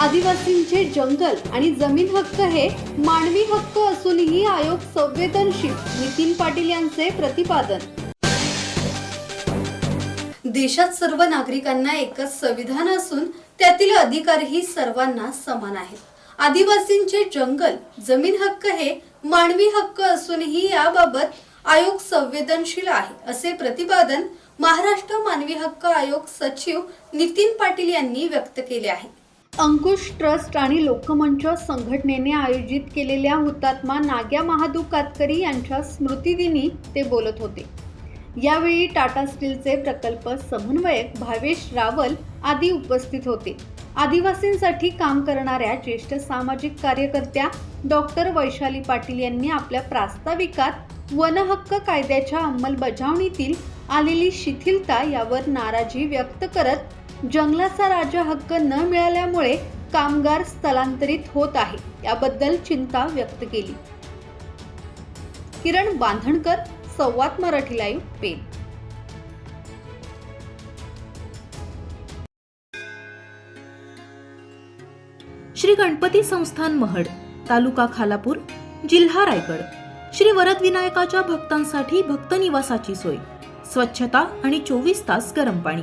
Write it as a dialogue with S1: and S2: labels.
S1: आदिवासींचे जंगल आणि जमीन हक्क हे मानवी हक्क असूनही आयोग संवेदनशील नितीन पाटील यांचे प्रतिपादन. देशात सर्व नागरिकांना एकच संविधान असून त्यातील अधिकारही सर्वांना समान आहेत. आदिवासींचे जंगल जमीन हक्क हे मानवी हक्क असूनही याबाबत आयोग संवेदनशील आहे असे प्रतिपादन महाराष्ट्र मानवी हक्क आयोग सचिव नितीन पाटील यांनी व्यक्त केले आहे. अंकुश ट्रस्ट आणि लोकमंच संघटनेने आयोजित केलेल्या हुतात्मा नाग्या महादू कातकरी यांच्या स्मृतिदिनी ते बोलत होते. यावेळी टाटा स्टीलचे प्रकल्प समन्वयक भावेश रावल आदी उपस्थित होते. आदिवासींसाठी काम करणाऱ्या ज्येष्ठ सामाजिक कार्यकर्त्या डॉक्टर वैशाली पाटील यांनी आपल्या प्रास्ताविकात वनहक्क कायद्याच्या अंमलबजावणीतील आलेली शिथिलता यावर नाराजी व्यक्त करत जंगलाचा राजा हक्क न मिळाल्यामुळे कामगार स्थलांतरित होत आहे याबद्दल चिंता व्यक्त केली. किरण बांधणकर संवाद मराठी लाईव्ह पेन
S2: श्री गणपती संस्थान महड तालुका खालापूर जिल्हा रायगड. श्री वरद विनायकाच्या भक्तांसाठी भक्त निवासाची सोय. स्वच्छता आणि चोवीस तास गरम पाणी.